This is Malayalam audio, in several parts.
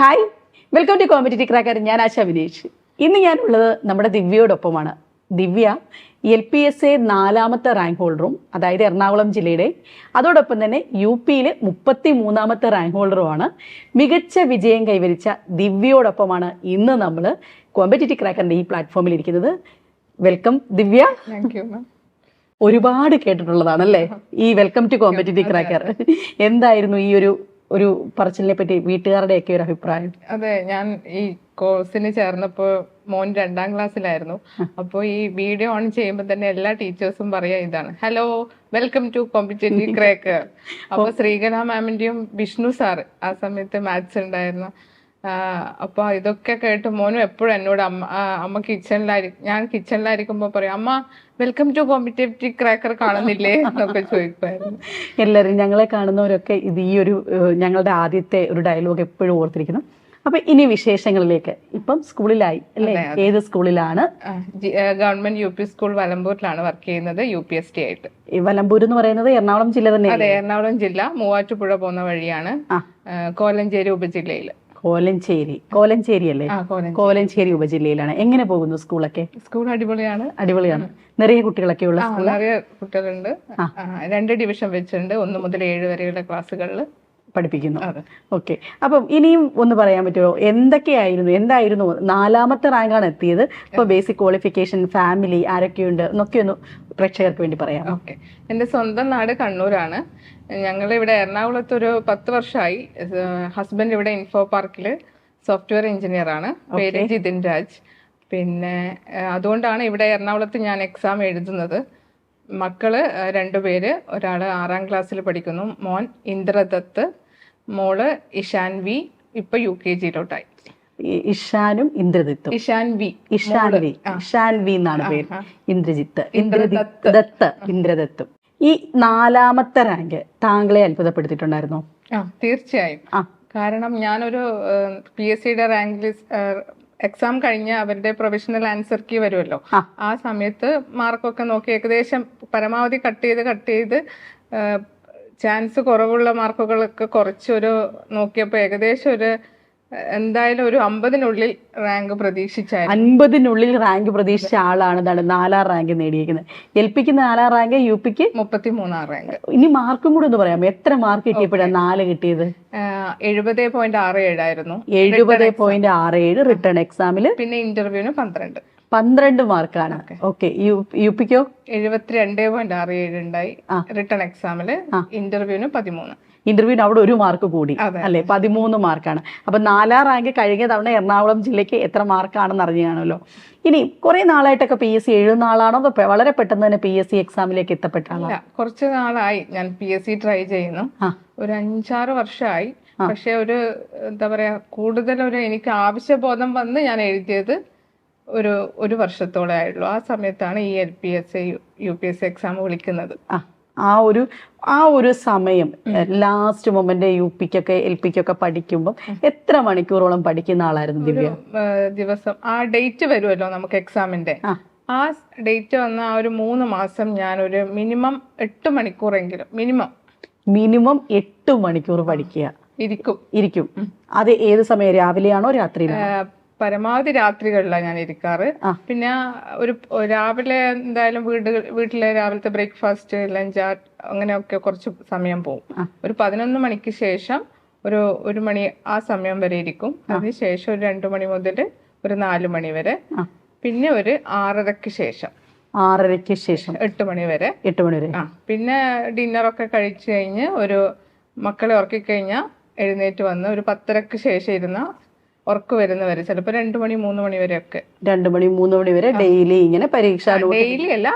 Hi. Welcome to competitive cracker. ഞാൻ ആശ വിനേഷ്. ഇന്ന് ഞാനുള്ളത് നമ്മുടെ ദിവ്യയോടൊപ്പമാണ്. Divya L P S A നാലാമത്തെ റാങ്ക് ഹോൾഡറും അതായത് എറണാകുളം ജില്ലയുടെ അതോടൊപ്പം തന്നെ യു പിയിൽ മുപ്പത്തി മൂന്നാമത്തെ റാങ്ക് ഹോൾഡറുമാണ് മികച്ച വിജയം കൈവരിച്ച ദിവ്യയോടൊപ്പമാണ് ഇന്ന് നമ്മൾ കോമ്പറ്റേറ്റീവ് ക്രാക്കറിന്റെ ഈ പ്ലാറ്റ്ഫോമിൽ ഇരിക്കുന്നത്. Welcome Divya. Thank you ma'am ഒരുപാട് കേട്ടിട്ടുള്ളതാണല്ലേ? ഈ വെൽക്കം ടു കോമ്പറ്റേറ്റീവ് ക്രാക്കർ. എന്തായിരുന്നു ഈ ഒരു ഒരു പറച്ചിലിനെ പറ്റി വീട്ടുകാരുടെയൊക്കെ ഒരു അഭിപ്രായം. അതെ ഞാൻ ഈ കോഴ്സിന് ചേർന്നപ്പോ മോൻ രണ്ടാം ക്ലാസ്സിലായിരുന്നു. അപ്പോൾ ഈ വീഡിയോ ഓൺ ചെയ്യുമ്പോൾ തന്നെ എല്ലാ ടീച്ചേഴ്സും പറയാ ഇതാണ്. Hello welcome to competitive cracker അപ്പൊ ശ്രീകല മാമിന്റെയും വിഷ്ണു സാർ ആ സമയത്ത് മാത്സ് ഉണ്ടായിരുന്നു അപ്പൊ ഇതൊക്കെ കേട്ട് മോനും എപ്പോഴും എന്നോട് അമ്മ അമ്മ കിച്ചണിലായിരിക്കും ഞാൻ കിച്ചണിലായിരിക്കുമ്പോ പറയും അമ്മ വെൽക്കം ടു കോമ്പറ്റേറ്റീവ് ക്രാക്കർ കാണുന്നില്ലേ? എന്നൊക്കെ ചോദിക്കുമായിരുന്നു. എല്ലാവരും ഞങ്ങളെ കാണുന്നവരൊക്കെ ഇത് ഈ ഒരു ഞങ്ങളുടെ ആദ്യത്തെ ഒരു ഡയലോഗ് എപ്പോഴും ഓർത്തിരിക്കണം അപ്പൊ ഇനി വിശേഷങ്ങളിലേക്ക്. ഇപ്പം സ്കൂളിലായി അല്ലേ? ഏത് സ്കൂളിലാണ്? ഗവൺമെന്റ് യു പി സ്കൂൾ വലമ്പൂരിലാണ് വർക്ക് ചെയ്യുന്നത് യു പി എസ് ടി ആയിട്ട്. വലമ്പൂർ എന്ന് പറയുന്നത് എറണാകുളം ജില്ല തന്നെ അതെ എറണാകുളം ജില്ല മൂവാറ്റുപുഴ പോകുന്ന വഴിയാണ്. കോലഞ്ചേരി ഉപജില്ലയിൽ കോലഞ്ചേരി. കോലഞ്ചേരി അല്ലേ കോലഞ്ചേരി. ഉപജില്ലയിലാണ്. എങ്ങനെ പോകുന്നു സ്കൂളൊക്കെ? സ്കൂൾ അടിപൊളിയാണ്. അടിപൊളിയാണ്. നിറയെ കുട്ടികളൊക്കെ ഉള്ള നിറയെ കുട്ടികളുണ്ട്. രണ്ട് ഡിവിഷൻ വെച്ചിട്ടുണ്ട്. ഒന്ന് മുതൽ ഏഴ് വരെയുള്ള ക്ലാസ്സുകളിൽ പഠിപ്പിക്കുന്നു. ഓക്കെ. അപ്പം ഇനിയും ഒന്ന് പറയാൻ പറ്റുമോ? എന്തൊക്കെയായിരുന്നു? എന്തായിരുന്നു? നാലാമത്തെ റാങ്കാണ് എത്തിയത്. ഇപ്പൊ ബേസിക് ക്വാളിഫിക്കേഷൻ ഫാമിലി ആരൊക്കെയുണ്ട്? എന്നൊക്കെ ഒന്ന് പ്രേക്ഷകർക്ക് വേണ്ടി പറയാം. ഓക്കെ. എന്റെ സ്വന്തം നാട് കണ്ണൂരാണ്. ഞങ്ങൾ ഇവിടെ എറണാകുളത്ത് ഒരു പത്ത് വർഷമായി ഹസ്ബൻഡ് ഇവിടെ ഇൻഫോ പാർക്കിൽ സോഫ്റ്റ്വെയർ എഞ്ചിനീയർ ആണ്. പേര് ജിതിൻ രാജ്. പിന്നെ അതുകൊണ്ടാണ് ഇവിടെ എറണാകുളത്ത് ഞാൻ എക്സാം എഴുതുന്നത്. മക്കൾ രണ്ടുപേര് ഒരാൾ ആറാം ക്ലാസ്സിൽ പഠിക്കുന്നു. മോൻ ഇന്ദ്രദത്ത്. മോൾ ഇഷാൻ വി. ഇപ്പൊ യു കെ ജിയിലോട്ടായി. ഇഷാനും ഇന്ദ്രജിത്തും. Ishan V. Ishan V. Ishan V എന്നാണ് പേര്. ഇന്ദ്രജിത്ത് ഇന്ദ്രജിത്ത്. ദത്ത് ഇന്ദ്രദത്തും. ഈ നാലാമത്തെ റാങ്ക് താങ്കളെ അത്ഭുതപ്പെടുത്തിയിട്ടുണ്ടായിരുന്നോ. തീർച്ചയായും. കാരണം ഞാനൊരു പി എസ് സിയുടെ റാങ്ക് ലിസ്റ്റ് എക്സാം കഴിഞ്ഞ് അവരുടെ പ്രൊഫഷണൽ ആൻസർ കീ വരുമല്ലോ. ആ. സമയത്ത് മാർക്കൊക്കെ നോക്കി ഏകദേശം പരമാവധി കട്ട് ചെയ്ത് കട്ട് ചെയ്ത് ചാൻസ് കുറവുള്ള മാർക്കുകളൊക്കെ കുറച്ചൊരു നോക്കിയപ്പോൾ ഏകദേശം ഒരു എന്തായാലും ഒരു അമ്പതിനുള്ളിൽ റാങ്ക് പ്രതീക്ഷിച്ച അൻപതിനുള്ളിൽ റാങ്ക് പ്രതീക്ഷിച്ച ആളാണ് ഇതാണ് നാലാം റാങ്ക് നേടിയിരിക്കുന്നത്. എൽ പിക്ക് നാലാം റാങ്ക് യു പിക്ക്? മുപ്പത്തി മൂന്നാം റാങ്ക്. ഇനി മാർക്കും കൂടെ ഒന്ന് പറയാം എത്ര മാർക്ക് കിട്ടിയപ്പോഴാണ് നാല് കിട്ടിയത്? എഴുപത് പോയിന്റ് ആറ് ഏഴായിരുന്നു എഴുപത് പോയിന്റ് ആറ് ഏഴ് റിട്ടേൺ എക്സാമിൽ പിന്നെ ഇന്റർവ്യൂവിന് പന്ത്രണ്ട്. പന്ത്രണ്ട് മാർക്കാണ്. ഓക്കെ. യു പിക്കോ? എഴുപത്തിരണ്ട് പോയിന്റ് ആറ് ഏഴ് ഉണ്ടായി. റിട്ടേൺ എക്സാമിൽ ഇന്റർവ്യൂവിന് പതിമൂന്ന്. ഇന്റർവ്യൂവിന് അവിടെ ഒരു മാർക്ക് കൂടി. അല്ലെ? പതിമൂന്ന് മാർക്കാണ്. അപ്പൊ നാലാം റാങ്ക് കഴിഞ്ഞ തവണ എറണാകുളം ജില്ലയ്ക്ക് എത്ര മാർക്കാണെന്ന് അറിഞ്ഞാണല്ലോ ഇനി കുറെ നാളായിട്ടൊക്കെ പി എസ് സി എഴുതുന്ന ആളാണോ അതോ വളരെ പെട്ടെന്ന് തന്നെ പി എസ് സി എക്സാമിലേക്ക് എത്തപ്പെട്ട ആളാണ്? കുറച്ച് നാളായി ഞാൻ പി എസ് സി ട്രൈ ചെയ്യുന്നു. ഒരു അഞ്ചാറ് വർഷമായി പക്ഷെ ഒരു എന്താ പറയാ കൂടുതൽ ഒരു എനിക്ക് ആവശ്യബോധം വന്ന് ഞാൻ എഴുതിയത് ഒരു ഒരു വർഷത്തോളെ ആയുള്ളൂ. ആ സമയത്താണ് ഈ L P S C U P S C exam വിളിക്കുന്നത്. ആ ഒരു ആ ഒരു സമയം ലാസ്റ്റ് മൊമെന്റ് യു പിക്കൊക്കെ എൽ പിക്കൊക്കെ പഠിക്കുമ്പോൾ എത്ര മണിക്കൂറോളം പഠിക്കുന്ന ആളായിരുന്നു ദിവ്യ? ദിവസം. ആ ഡേറ്റ് വരുമല്ലോ നമുക്ക് എക്സാമിന്റെ ആ. ഡേറ്റ് വന്ന ആ ഒരു മൂന്ന് മാസം ഞാൻ ഒരു മിനിമം എട്ട് മണിക്കൂറെങ്കിലും മിനിമം മിനിമം എട്ട് മണിക്കൂർ പഠിക്കുക. ഇരിക്കും. ഇരിക്കും. അത് ഏത് സമയം? രാവിലെയാണോ രാത്രിയിലാണോ? പരമാവധി രാത്രികളിലാണ് ഞാൻ ഇരിക്കാറ്. പിന്നെ ഒരു രാവിലെ എന്തായാലും വീട് വീട്ടിലെ രാവിലത്തെ ബ്രേക്ക്ഫാസ്റ്റ് ലഞ്ച് അങ്ങനെയൊക്കെ കുറച്ച് സമയം പോകും ഒരു പതിനൊന്ന് മണിക്ക് ശേഷം ഒരു ഒരു മണി ആ സമയം വരെ ഇരിക്കും. അതിനുശേഷം ഒരു രണ്ടു മണി മുതൽ ഒരു നാല് മണി വരെ. പിന്നെ ഒരു ആറരയ്ക്ക് ശേഷം. ആറരയ്ക്ക് ശേഷം. എട്ട് മണി വരെ. എട്ട് മണി വരെ. ആ. പിന്നെ ഡിന്നറൊക്കെ കഴിച്ചു കഴിഞ്ഞ് ഒരു മക്കളെ ഉറക്കി കഴിഞ്ഞാൽ എഴുന്നേറ്റ് വന്ന് ഒരു പത്തരക്ക് ശേഷം ഇരുന്ന ഉറക്ക് വരുന്നവരെ ചിലപ്പോൾ രണ്ട് മണി മൂന്ന് മണി വരെ ഒക്കെ രണ്ടു മണി മൂന്ന് മണി വരെ ഡെയിലി ഇങ്ങനെ പരീക്ഷ ഡെയിലി അല്ല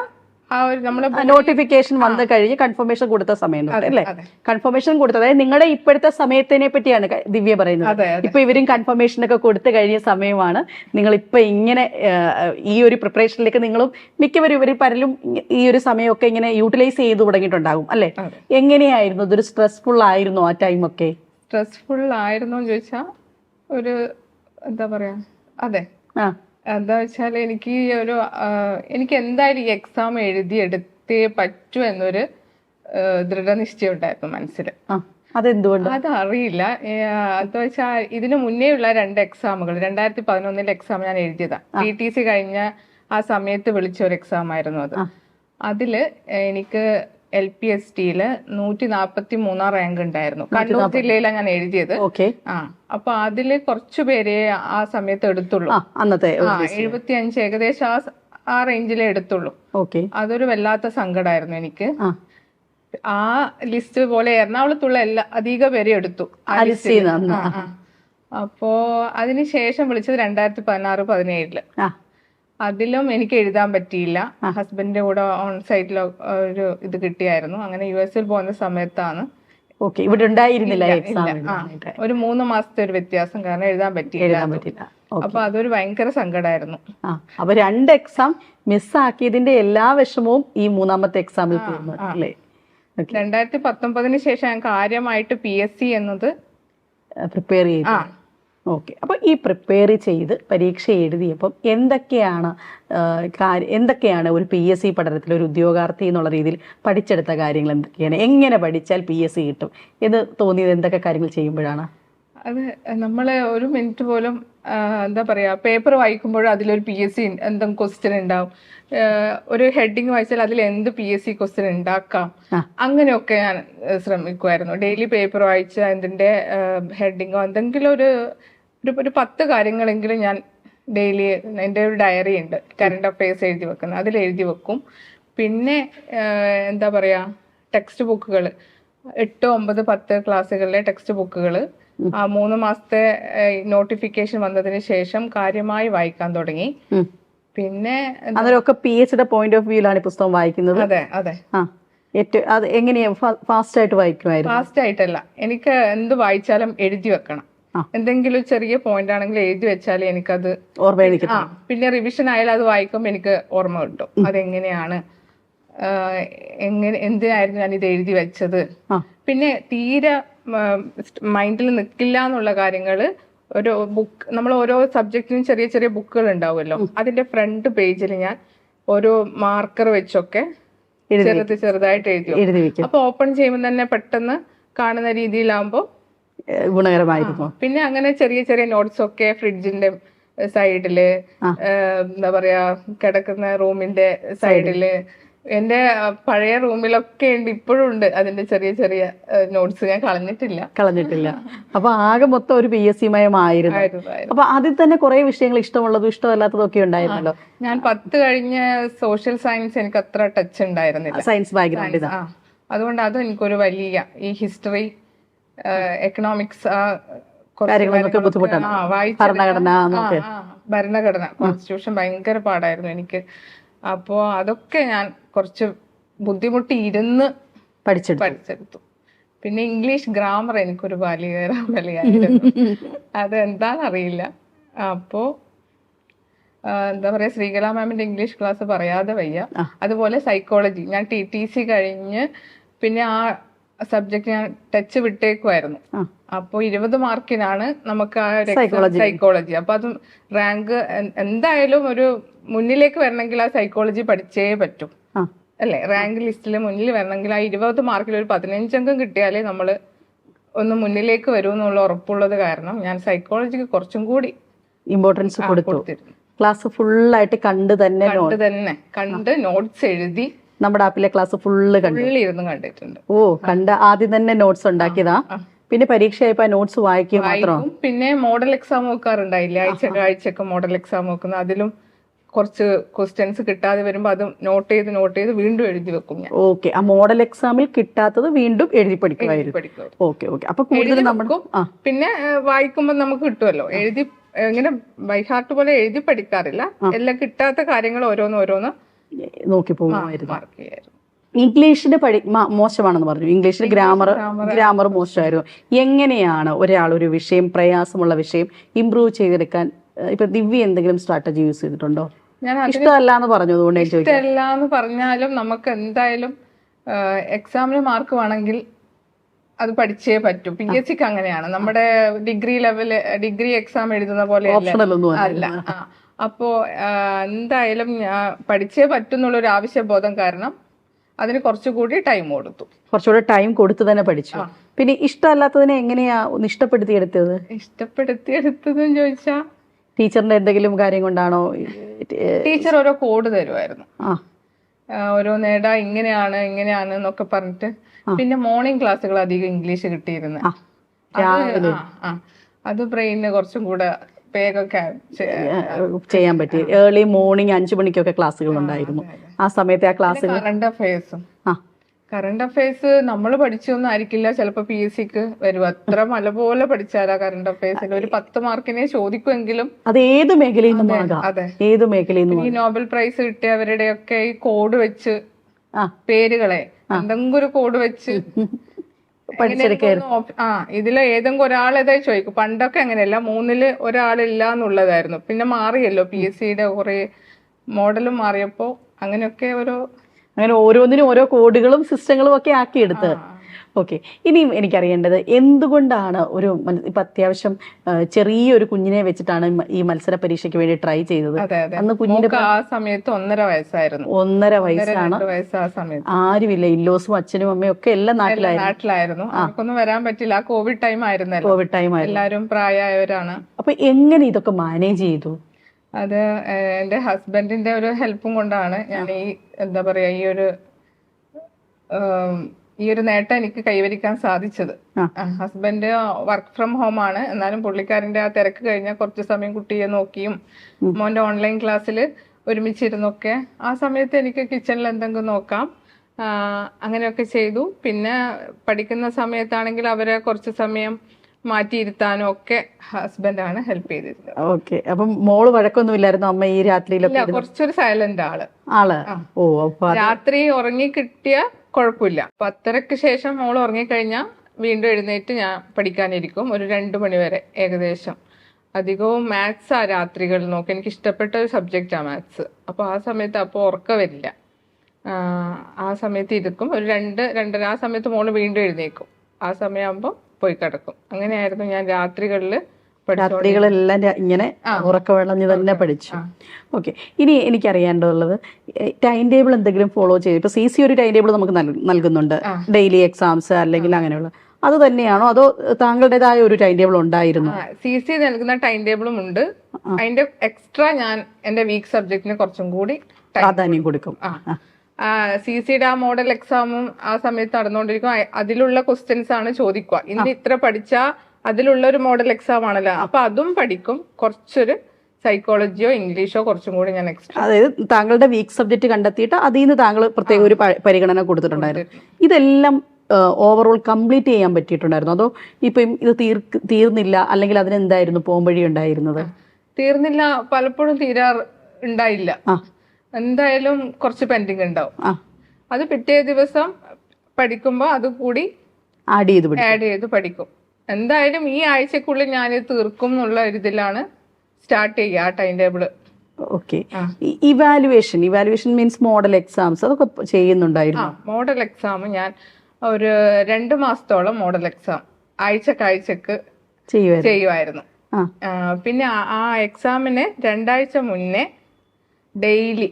ആ ഒരു നമ്മൾ നോട്ടിഫിക്കേഷൻ വന്നു കഴിഞ്ഞ് കൺഫർമേഷൻ കൊടുത്ത സമയം അല്ലേ? കൺഫർമേഷൻ കൊടുത്ത അതായത് നിങ്ങളുടെ ഇപ്പോഴത്തെ സമയത്തിനെ പറ്റിയാണ് ദിവ്യ പറയുന്നത്. ഇപ്പൊ ഇവരും കൺഫർമേഷൻ ഒക്കെ കൊടുത്തു കഴിഞ്ഞ സമയമാണ് നിങ്ങൾ ഇപ്പൊ ഇങ്ങനെ ഈ ഒരു പ്രിപ്പറേഷനിലേക്ക് നിങ്ങളും മിക്കവരും ഇവർ പലരും ഈ ഒരു സമയമൊക്കെ ഇങ്ങനെ യൂട്ടിലൈസ് ചെയ്ത് തുടങ്ങിയിട്ടുണ്ടാകും അല്ലെ? എങ്ങനെയായിരുന്നു? ഇതൊരു സ്ട്രെസ്ഫുൾ ആയിരുന്നു ആ ടൈമൊക്കെ? സ്ട്രെസ്ഫുൾ ആയിരുന്നു ചോദിച്ചാൽ ഒരു എന്താ പറയാ അതെ. എന്താ വെച്ചാൽ എനിക്ക് ഒരു എനിക്ക് എന്തായാലും ഈ എക്സാം എഴുതി എടുത്തേ പറ്റൂ എന്നൊരു ദൃഢനിശ്ചയം ഉണ്ടായിരുന്നു മനസ്സിൽ അതെന്തുകൊണ്ട്? അതറിയില്ല. എന്താ വെച്ചാൽ ഇതിനു മുന്നേ ഉള്ള രണ്ട് എക്സാമുകൾ രണ്ടായിരത്തി പതിനൊന്നിലെ എക്സാം ഞാൻ എഴുതിയതാ. ടി ടി സി കഴിഞ്ഞ ആ സമയത്ത് വിളിച്ച ഒരു എക്സാം ആയിരുന്നു അത്. അതിൽ എനിക്ക് എൽ പി എസ് ടിയിൽ നൂറ്റി നാപ്പത്തി മൂന്നാം റാങ്ക് ഉണ്ടായിരുന്നു. കണ്ണൂർ ജില്ലയിലാണ് ഞാൻ എഴുതിയത്. ഓക്കെ. ആ അപ്പൊ അതിൽ കുറച്ചു പേരെ ആ സമയത്ത് എടുത്തുള്ളൂ. അന്നത്തെ എഴുപത്തി അഞ്ച് ഏകദേശം ആ ആ റേഞ്ചിലേ എടുത്തുള്ളൂ. ഓക്കെ. അതൊരു വല്ലാത്ത സങ്കടമായിരുന്നു എനിക്ക്. ആ. ലിസ്റ്റ് പോലെ എറണാകുളത്തുള്ള എല്ലാ അധിക പേരെ എടുത്തു. ആ ലിസ്റ്റ്. അപ്പോ അതിനുശേഷം വിളിച്ചത് രണ്ടായിരത്തി പതിനാറ് പതിനേഴിൽ അതിലും എനിക്ക് എഴുതാൻ പറ്റിയില്ല. ഹസ്ബൻഡിന്റെ കൂടെ ഓൺ സൈറ്റിൽ ഒരു ഇത് കിട്ടിയായിരുന്നു. അങ്ങനെ യു എസിൽ പോകുന്ന സമയത്താണ്. ഓക്കെ. ഇവിടെ ഉണ്ടായിരുന്നില്ല ഒരു മൂന്ന് മാസത്തെ ഒരു വ്യത്യാസം കാരണം എഴുതാൻ പറ്റിയില്ല. അപ്പൊ അതൊരു ഭയങ്കര സങ്കടമായിരുന്നു അപ്പൊ രണ്ട് എക്സാം മിസ്സാക്കിയതിന്റെ എല്ലാ വിഷമവും ഈ മൂന്നാമത്തെ എക്സാമിൽ തീർന്നു അല്ലേ? രണ്ടായിരത്തി പത്തൊമ്പതിന് ശേഷം ഞാൻ കാര്യമായിട്ട് പി എസ് സി എന്നത് പ്രിപ്പയർ ചെയ്തു. ഓക്കെ. അപ്പോൾ ഈ പ്രിപ്പയർ ചെയ്ത് പരീക്ഷ എഴുതിയപ്പം എന്തൊക്കെയാണ് കാര്യം എന്തൊക്കെയാണ് ഒരു പി എസ് സി പഠനത്തിൽ ഒരു ഉദ്യോഗാർത്ഥി എന്നുള്ള രീതിയിൽ പഠിച്ചെടുത്ത കാര്യങ്ങൾ എന്തൊക്കെയാണ്? എങ്ങനെ പഠിച്ചാൽ പി എസ് സി കിട്ടും? എന്ന് തോന്നിയത് എന്തൊക്കെ കാര്യങ്ങൾ ചെയ്യുമ്പോഴാണ്? അത് നമ്മൾ ഒരു മിനിറ്റ് പോലും എന്താ പറയുക പേപ്പർ വായിക്കുമ്പോൾ അതിലൊരു പി എസ് സി എന്തെങ്കിലും ക്വസ്റ്റ്യൻ ഉണ്ടാവും. ഒരു ഹെഡിങ് വായിച്ചാൽ അതിൽ എന്ത് പി എസ് സി ക്വസ്റ്റ്യൻ ഉണ്ടാക്കാം? അങ്ങനെയൊക്കെ ഞാൻ ശ്രമിക്കുമായിരുന്നു ഡെയിലി പേപ്പർ വായിച്ച് അതിന്റെ ഹെഡിങ്ങോ എന്തെങ്കിലും ഒരു ഒരു ഒരു പത്ത് കാര്യങ്ങളെങ്കിലും ഞാൻ ഡെയിലി എന്റെ ഒരു ഡയറി ഉണ്ട്. കറണ്ട് അഫയേഴ്സ് എഴുതി വെക്കുന്നത്. അതിൽ എഴുതി വെക്കും. പിന്നെ എന്താ പറയുക ടെക്സ്റ്റ് ബുക്കുകൾ എട്ട് ഒമ്പത് പത്ത് ക്ലാസ്സുകളിലെ ടെക്സ്റ്റ് ബുക്കുകൾ ആ മൂന്ന് മാസത്തെ നോട്ടിഫിക്കേഷൻ വന്നതിന് ശേഷം കാര്യമായി വായിക്കാൻ തുടങ്ങി. പിന്നെ അതൊക്കെ P H D point of വ്യൂലാണ് ഈ പുസ്തകം വായിക്കുന്നത്. അതെ അതെ. ഏറ്റവും അത് എങ്ങനെയാ? ഫാസ്റ്റ് ആയിട്ട് വായിക്കുമായിരുന്നു. ഫാസ്റ്റ് ആയിട്ടല്ല. എനിക്ക് എന്ത് വായിച്ചാലും എഴുതി വെക്കണം. എന്തെങ്കിലും ചെറിയ പോയിന്റ് ആണെങ്കിൽ എഴുതി വെച്ചാൽ എനിക്കത് ഓർമ്മ ആ പിന്നെ റിവിഷൻ ആയാലും അത് വായിക്കുമ്പോൾ എനിക്ക് ഓർമ്മ കിട്ടും. അതെങ്ങനെയാണ്? എങ്ങനെ എന്തിനായിരുന്നു ഞാൻ ഇത് എഴുതി വെച്ചത്? പിന്നെ തീരെ മൈൻഡിൽ നിൽക്കില്ല എന്നുള്ള കാര്യങ്ങൾ ഒരു ബുക്ക് നമ്മൾ ഓരോ സബ്ജക്റ്റിനും ചെറിയ ചെറിയ ബുക്കുകൾ ഉണ്ടാവുമല്ലോ. അതിന്റെ ഫ്രണ്ട് പേജിൽ ഞാൻ ഓരോ മാർക്കർ വെച്ചൊക്കെ ചെറുത് ചെറുതായിട്ട് എഴുതി അപ്പൊ ഓപ്പൺ ചെയ്യുമ്പോൾ തന്നെ പെട്ടെന്ന് കാണുന്ന രീതിയിലാവുമ്പോ ഏ, ഗുണകരമായിരുന്നു. പിന്നെ അങ്ങനെ ചെറിയ ചെറിയ നോട്ട്സ് ഒക്കെ ഫ്രിഡ്ജിന്റെ സൈഡിൽ എന്താ പറയാ കിടക്കുന്ന റൂമിന്റെ സൈഡിൽ. എന്റെ പഴയ റൂമിലൊക്കെ ഉണ്ട് ഇപ്പോഴും ഉണ്ട് അതിന്റെ ചെറിയ ചെറിയ നോട്ട്സ് ഞാൻ കളഞ്ഞിട്ടില്ല. കളഞ്ഞിട്ടില്ല. അപ്പൊ ആകെ മൊത്തം ഒരു പി എസ് സി മയമായിരുന്നു. അപ്പൊ അതിൽ തന്നെ കുറെ വിഷയങ്ങൾ ഇഷ്ടമുള്ളതും ഇഷ്ടമല്ലാത്തതും ഒക്കെ ഉണ്ടായിരുന്നല്ലോ? ഞാൻ പത്ത് കഴിഞ്ഞ സോഷ്യൽ സയൻസ് എനിക്ക് അത്ര ടച്ച് ഉണ്ടായിരുന്നില്ല. സയൻസ് ബാക്ക്ഗ്രൗണ്ട് അതുകൊണ്ട് അതും എനിക്കൊരു വലിയ ഈ ഹിസ്റ്ററി എക്കണോമിക്സ് കാര്യങ്ങളൊക്കെ ബുദ്ധിമുട്ടാണ്. ഭരണഘടന. ഭരണഘടന കോൺസ്റ്റിറ്റ്യൂഷൻ ഭയങ്കര പാടായിരുന്നു എനിക്ക്. അപ്പോ അതൊക്കെ ഞാൻ കുറച്ച് ബുദ്ധിമുട്ടി ഇരുന്ന് പഠിച്ചെടുത്തു. പഠിച്ചെടുത്തു. പിന്നെ ഇംഗ്ലീഷ് ഗ്രാമർ എനിക്കൊരു വലിയ വലിയായിരുന്നു. അതെന്താണെന്നറിയില്ല അപ്പോ എന്താ പറയാ ശ്രീകല മാമിന്റെ ഇംഗ്ലീഷ് ക്ലാസ് പറയാതെ വയ്യ. അതുപോലെ സൈക്കോളജി ഞാൻ ടി ടി സി കഴിഞ്ഞ് പിന്നെ ആ സബ്ജക്ട് ഞാൻ ടച്ച് വിട്ടേക്കുമായിരുന്നു അപ്പോ അപ്പോൾ ഇരുപത് മാർക്കിനാണ് നമുക്ക് ആ. സൈക്കോളജി അപ്പൊ അത് റാങ്ക് എന്തായാലും ഒരു മുന്നിലേക്ക് വരണമെങ്കിൽ ആ സൈക്കോളജി പഠിച്ചേ പറ്റൂ. അല്ലെ? റാങ്ക് ലിസ്റ്റിൽ മുന്നിൽ വരണമെങ്കിൽ ആ ഇരുപത് മാർക്കിൽ ഒരു പതിനഞ്ചംഗം കിട്ടിയാലേ നമ്മൾ ഒന്ന് മുന്നിലേക്ക് വരുമെന്നുള്ള എന്നുള്ള ഉറപ്പുള്ളത് കാരണം ഞാൻ സൈക്കോളജിക്ക് കുറച്ചും കൂടി ഇമ്പോർട്ടൻസ് കൊടുത്തു. ക്ലാസ് ആയിട്ട് കണ്ട് തന്നെ കണ്ട് തന്നെ. കണ്ട് നോട്ട്സ് എഴുതി നമ്മുടെ ആപ്പിലെ ക്ലാസ് ഫുള്ള് കണ്ടു. ഫുള്ളി കണ്ടിട്ടുണ്ട്. ഓ കണ്ട ആദ്യം തന്നെ നോട്ട്സ് ഉണ്ടാക്കിയതാ. പിന്നെ പരീക്ഷയായപ്പോ നോട്ട്സ് വായിക്കുക മാത്രം. പിന്നെ മോഡൽ എക്സാം വെക്കാറുണ്ടായില്ലേ ആഴ്ചക്ക് ആഴ്ചക്ക് മോഡൽ എക്സാം വെക്കുന്നു അതിലും കുറച്ച് ക്വസ്റ്റ്യൻസ് കിട്ടാതെ വരുമ്പോൾ അത് നോട്ട് ചെയ്ത് നോട്ട് ചെയ്ത് വീണ്ടും എഴുതി വെക്കും ഞാൻ. ഓക്കെ ആ മോഡൽ എക്സാമിൽ കിട്ടാത്തത് വീണ്ടും എഴുതി പഠിക്കുമായിരുന്നു. പഠിക്കും ഓക്കെ ഓക്കെ അപ്പൊ കൂടുതൽ പിന്നെ വായിക്കുമ്പോൾ നമുക്ക് കിട്ടുമല്ലോ. എഴുതി ഇങ്ങനെ ബൈഹാർട്ട് പോലെ എഴുതി പഠിക്കാറില്ല. എല്ലാം കിട്ടാത്ത കാര്യങ്ങൾ ഓരോന്ന് ഓരോന്ന് നോക്കി പോകുമായിരുന്നു ഇംഗ്ലീഷിന്റെ പഠി മോശമാണെന്ന് പറഞ്ഞു. ഇംഗ്ലീഷിൽ ഗ്രാമർ ഗ്രാമർ മോശമായിരുന്നു. എങ്ങനെയാണ് ഒരാൾ ഒരു വിഷയം പ്രയാസമുള്ള വിഷയം ഇംപ്രൂവ് ചെയ്തെടുക്കാൻ ഇപ്പൊ ദിവ്യ എന്തെങ്കിലും സ്ട്രാറ്റജി യൂസ് ചെയ്തിട്ടുണ്ടോ? ഞാൻ ഇഷ്ടമല്ല എന്ന് പറഞ്ഞു അതുകൊണ്ട് ഞാൻ ഇഷ്ടമല്ല എന്ന് പറഞ്ഞാലും നമുക്ക് എന്തായാലും എക്സാമിന് മാർക്ക് വേണമെങ്കിൽ അത് പഠിച്ചേ പറ്റൂ. പി എസ് സിക്ക് അങ്ങനെയാണ്. നമ്മുടെ ഡിഗ്രി ലെവൽ ഡിഗ്രി എക്സാം എഴുതുന്ന പോലെ അല്ല. അപ്പോ എന്തായാലും ഞാൻ പഠിച്ചേ പറ്റുന്നുള്ള ഒരു ആവശ്യബോധം കാരണം അതിന് കുറച്ചുകൂടി ടൈം കൊടുത്തു. കുറച്ചുകൂടി ടൈം കൊടുത്ത് തന്നെ പഠിച്ചു. പിന്നെ ഇഷ്ടമല്ലാത്തതിനെ എങ്ങനെയാ ഒന്ന് ഇഷ്ടപ്പെടുത്തിയെടുത്തത് ഇഷ്ടപ്പെടുത്തിയെടുത്തതെന്ന് ചോദിച്ചാ? ടീച്ചറിന്റെ എന്തെങ്കിലും കാര്യം കൊണ്ടാണോ? ടീച്ചർ ഓരോ കോഡ് തരുമായിരുന്നു ഓരോ നേടാ ഇങ്ങനെയാണ് ഇങ്ങനെയാണ് എന്നൊക്കെ പറഞ്ഞിട്ട്. പിന്നെ മോർണിംഗ് ക്ലാസ്സുകൾ അധികം ഇംഗ്ലീഷ് കിട്ടിയിരുന്നു. അത് ബ്രെയിനിന് കുറച്ചും കൂടെ ചെയ്യാൻ പറ്റി. ഏർലി മോർണിംഗ് അഞ്ചു മണിക്കൊക്കെ ക്ലാസ്സുകൾ ഉണ്ടായിരുന്നു. ആ സമയത്ത് ആ ക്ലാസ്സുകൾ കറണ്ട് അഫയേഴ്സും ആ. കറണ്ട് അഫയേഴ്സ് നമ്മൾ പഠിച്ചൊന്നും ആയിരിക്കില്ല. ചിലപ്പോ പി എസ് സിക്ക് വരും. അത്ര മല പോലെ പഠിച്ചാലാ കറണ്ട് അഫയേഴ്സിൽ ഒരു പത്ത് മാർക്കിനെ ചോദിക്കുമെങ്കിലും അത് ഏത് മേഖലയിൽ നിന്നും അതെ. ഏത് മേഖലയിൽ നിന്നും ഈ നോബൽ പ്രൈസ് കിട്ടിയവരുടെയൊക്കെ ഈ കോഡ് വെച്ച് പേരുകളെ എന്തെങ്കിലും ഒരു കോഡ് വെച്ച് ആ ഇതിൽ ഏതെങ്കിലും ഒരാളേതായി ചോദിക്കും. പണ്ടൊക്കെ അങ്ങനെയല്ല മൂന്നിൽ ഒരാളില്ല എന്നുള്ളതായിരുന്നു. പിന്നെ മാറിയല്ലോ പി എസ് സിയുടെ കുറെ മോഡലും മാറിയപ്പോ അങ്ങനെയൊക്കെ ഓരോ അങ്ങനെ ഓരോന്നിനും ഓരോ കോഡുകളും സിസ്റ്റങ്ങളും ഒക്കെ ആക്കിയെടുത്ത്. ഓക്കെ ഇനിയും എനിക്കറിയേണ്ടത് എന്തുകൊണ്ടാണ് ഒരു ഇപ്പൊ അത്യാവശ്യം ചെറിയൊരു കുഞ്ഞിനെ വെച്ചിട്ടാണ് ഈ മത്സര പരീക്ഷയ്ക്ക് വേണ്ടി ട്രൈ ചെയ്തത്. അന്ന് കുഞ്ഞിന്റെ ആ സമയത്ത് ഒന്നര വയസ്സായിരുന്നു. ഒന്നര വയസ്സാണ്. ആരുമില്ല. ഇല്ലോസും അച്ഛനും അമ്മയും ഒക്കെ എല്ലാം നാട്ടിലായിരുന്നു. അവർക്കൊന്നും വരാൻ പറ്റില്ല. കോവിഡ് ടൈം ആയിരുന്നു കോവിഡ് ടൈം ആയിരുന്നു. എല്ലാരും പ്രായമായവരാണ്. അപ്പൊ എങ്ങനെ ഇതൊക്കെ മാനേജ് ചെയ്തു? അത് എന്റെ ഹസ്ബൻഡിന്റെ ഒരു ഹെൽപ്പും കൊണ്ടാണ് ഞാൻ ഈ എന്താ പറയാ ഈ ഒരു ഈ ഒരു നേട്ടം എനിക്ക് കൈവരിക്കാൻ സാധിച്ചത്. ഹസ്ബൻഡ് വർക്ക് ഫ്രം ഹോം ആണ്. എന്നാലും പുള്ളിക്കാരന്റെ ആ തിരക്ക് കഴിഞ്ഞാൽ കുറച്ച് സമയം കുട്ടിയെ നോക്കിയും മോന്റെ ഓൺലൈൻ ക്ലാസ്സിൽ ഒരുമിച്ചിരുന്നൊക്കെ ആ സമയത്ത് എനിക്ക് കിച്ചണിൽ എന്തെങ്കിലും നോക്കാം. അങ്ങനെയൊക്കെ ചെയ്തു. പിന്നെ പഠിക്കുന്ന സമയത്താണെങ്കിൽ അവരെ കുറച്ച് സമയം മാറ്റിയിരുത്താനും ഒക്കെ ഹസ്ബൻഡാണ് ഹെൽപ്പ് ചെയ്തിരുന്നത്. ഓക്കെ. അപ്പം മോൾ വഴക്കൊന്നുമില്ലായിരുന്നു? അമ്മ ഈ രാത്രിയിലൊക്കെ കുറച്ചൊരു സൈലന്റ് ആൾ. ആൾ? ഓ രാത്രി ഉറങ്ങി കിട്ടിയ കുഴപ്പമില്ല. പത്തരക്ക് ശേഷം മോൾ ഉറങ്ങിക്കഴിഞ്ഞാൽ വീണ്ടും എഴുന്നേറ്റ് ഞാൻ പഠിക്കാനിരിക്കും. ഒരു രണ്ട് മണിവരെ ഏകദേശം. അധികവും മാത്സ് ആ രാത്രികൾ നോക്കി. എനിക്ക് ഇഷ്ടപ്പെട്ട ഒരു സബ്ജക്റ്റാണ് മാത്സ് അപ്പോൾ ആ സമയത്ത് അപ്പോൾ ഉറക്കം വരില്ല. ആ, സമയത്ത് ഇരിക്കും. ഒരു രണ്ട് രണ്ടര ആ സമയത്ത് മോൾ വീണ്ടും എഴുന്നേക്കും. ആ സമയമാകുമ്പോൾ പോയി കിടക്കും. അങ്ങനെയായിരുന്നു ഞാൻ രാത്രികളിൽ രാത്രികളെല്ലാം ഇങ്ങനെ ഉറക്ക വിളഞ്ഞ് തന്നെ പഠിച്ചു. ഓക്കെ. ഇനി എനിക്കറിയേണ്ടതുള്ളത് ടൈം ടേബിൾ എന്തെങ്കിലും ഫോളോ ചെയ്യും ഇപ്പൊ സി സി ഒരു ടൈം ടേബിൾ നമുക്ക് നൽ- നൽകുന്നുണ്ട്. ഡെയിലി എക്സാംസ് അല്ലെങ്കിൽ അങ്ങനെയുള്ള. അത് തന്നെയാണോ അതോ താങ്കളുടേതായ ഒരു ടൈം ടേബിൾ ഉണ്ടായിരുന്നു? സി സി നൽകുന്ന ടൈം ടേബിളും ഉണ്ട്. അതിന്റെ എക്സ്ട്രാ ഞാൻ എന്റെ വീക്ക് സബ്ജക്റ്റിന് കുറച്ചും കൂടി പ്രാധാന്യം കൊടുക്കും. സി സിയുടെ ആ മോഡൽ എക്സാമും ആ സമയത്ത് നടന്നുകൊണ്ടിരിക്കും. അതിലുള്ള ക്വസ്റ്റ്യൻസ് ആണ് ചോദിക്കുക. ഇന്ന് ഇത്ര പഠിച്ചാ അതിലുള്ള ഒരു മോഡൽ എക്സാം ആണല്ലോ. അപ്പൊ അതും പഠിക്കും. കുറച്ചൊരു സൈക്കോളജിയോ ഇംഗ്ലീഷോ കുറച്ചും കൂടി ഞാൻ എക്സ്ട്രാ അതായത് താങ്കളുടെ വീക്ക് സബ്ജക്ട് കണ്ടെത്തിയിട്ട് അതിൽ നിന്ന് താങ്കൾ പ്രത്യേക ഒരു പരിഗണന കൊടുത്തിട്ടുണ്ടായിരുന്നു. ഇതെല്ലാം ഓവറോൾ കംപ്ലീറ്റ് ചെയ്യാൻ പറ്റിയിട്ടുണ്ടായിരുന്നു. അതോ ഇപ്പം ഇത് തീർക്ക് തീർന്നില്ല അല്ലെങ്കിൽ അതിനെന്തായിരുന്നു പോംവഴി ഉണ്ടായിരുന്നത്? തീർന്നില്ല പലപ്പോഴും തീരാർ ഉണ്ടായില്ല. എന്തായാലും കുറച്ച് പെൻഡിങ് ഉണ്ടാവും. അത് പിറ്റേ ദിവസം പഠിക്കുമ്പോൾ അത് കൂടി ആഡ് ചെയ്ത് ആഡ് ചെയ്ത് പഠിക്കും. എന്തായാലും ഈ ആഴ്ചക്കുള്ളിൽ ഞാൻ തീർക്കും എന്നുള്ള ഒരു ഇതിലാണ് സ്റ്റാർട്ട് ചെയ്യുക ആ time table okay evaluation evaluation means model exams അതൊക്കെ ചെയ്യുന്നുണ്ടായിരുന്നു? മോഡൽ എക്സാം ഞാൻ ഒരു രണ്ട് മാസത്തോളം മോഡൽ എക്സാം ആഴ്ചക്കാഴ്ചക്ക് ചെയ്യുമായിരുന്നു പിന്നെ ആ എക്സാമിന് രണ്ടാഴ്ച മുന്നേ daily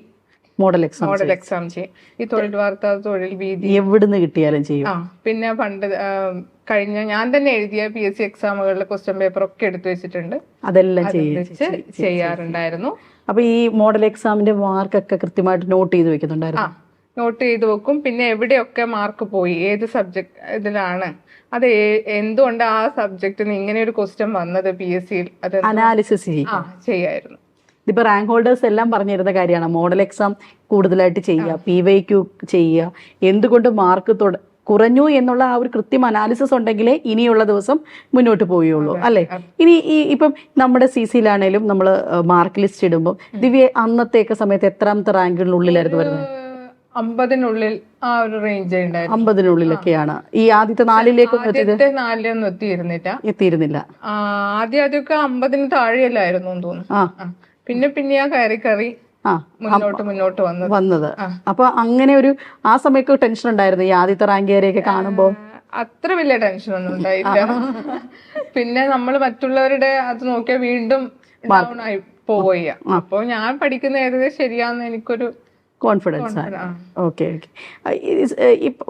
model exam model exam ചെയ്യും. ഈ തൊഴിൽ വാർത്ത തൊഴിൽ വീതി. എവിടുന്ന് കിട്ടിയാലും ചെയ്യും. ആ പിന്നെ പണ്ട് കഴിഞ്ഞ ഞാൻ തന്നെ എഴുതിയ പി എസ് സി എക്സാമുകളിലെ ക്വസ്റ്റ്യൻ പേപ്പർ ഒക്കെ എടുത്തു വെച്ചിട്ടുണ്ട്. അതെല്ലാം ചെയ്യാറുണ്ടായിരുന്നു. അപ്പൊ ഈ മോഡൽ എക്സാമിന്റെ മാർക്കൊക്കെ കൃത്യമായിട്ട് നോട്ട് ചെയ്ത് വെക്കുന്നുണ്ടായിരുന്നു. നോട്ട് ചെയ്ത് വെക്കും. പിന്നെ എവിടെയൊക്കെ മാർക്ക് പോയി ഏത് സബ്ജക്ട് ഇതിലാണ് അത് എന്തുകൊണ്ട് ആ സബ്ജക്റ്റിന് ഇങ്ങനെ ഒരു ക്വസ്റ്റ്യൻ വന്നത് പി എസ് സിയിൽ അത് അനാലിസിസ് ചെയ്യും ചെയ്യായിരുന്നു. ഇതിപ്പോ റാങ്ക് ഹോൾഡേഴ്സ് എല്ലാം പറഞ്ഞിരുന്ന കാര്യമാണ്. മോഡൽ എക്സാം കൂടുതലായിട്ട് ചെയ്യുക പി വൈ ക്യു ചെയ്യുക എന്തുകൊണ്ട് മാർക്ക് കുറഞ്ഞു എന്നുള്ള ആ ഒരു കൃത്യം അനാലിസിസ് ഉണ്ടെങ്കിലേ ഇനിയുള്ള ദിവസം മുന്നോട്ട് പോവുകയുള്ളൂ അല്ലേ? ഇനി ഈ ഇപ്പം നമ്മുടെ സി സിയിലാണേലും നമ്മൾ മാർക്ക് ലിസ്റ്റ് ഇടുമ്പോൾ ദിവ്യ അന്നത്തെയൊക്കെ സമയത്ത് എത്രാമത്തെ റാങ്കിനുള്ളിലായിരുന്നു വരുന്നത്? അമ്പതിനുള്ളിൽ ആ ഒരു റേഞ്ച് അമ്പതിനുള്ളിലൊക്കെയാണ്. ഈ ആദ്യത്തെ നാലിലേക്ക് ആദ്യത്തെ നാലിലൊന്നും എത്തിയിരുന്നില്ല. എത്തിയിരുന്നില്ല. ആദ്യം ആദ്യമൊക്കെ അമ്പതിന് താഴെയല്ലായിരുന്നു തോന്നുന്നു. പിന്നെ പിന്നെ ആ കയറി കയറി ആ മുന്നോട്ട് മുന്നോട്ട് വന്നത്. വന്നത്. അപ്പൊ അങ്ങനെ ഒരു ആ സമയത്ത് ടെൻഷൻ ഉണ്ടായിരുന്നു ഈ ആദ്യത്തെ റാങ്കുകാരെയൊക്കെ കാണുമ്പോൾ അത്ര വലിയ ടെൻഷൻ ഒന്നും ഉണ്ടായില്ല. പിന്നെ നമ്മൾ മറ്റുള്ളവരുടെ അത് നോക്കിയാൽ വീണ്ടും ഡൗൺ ആയി പോവുക അപ്പൊ ഞാൻ പഠിക്കുന്ന ഏകദേശം ശരിയാന്ന് എനിക്കൊരു കോൺഫിഡൻസ് ആണ്. ഓക്കെ ഓക്കെ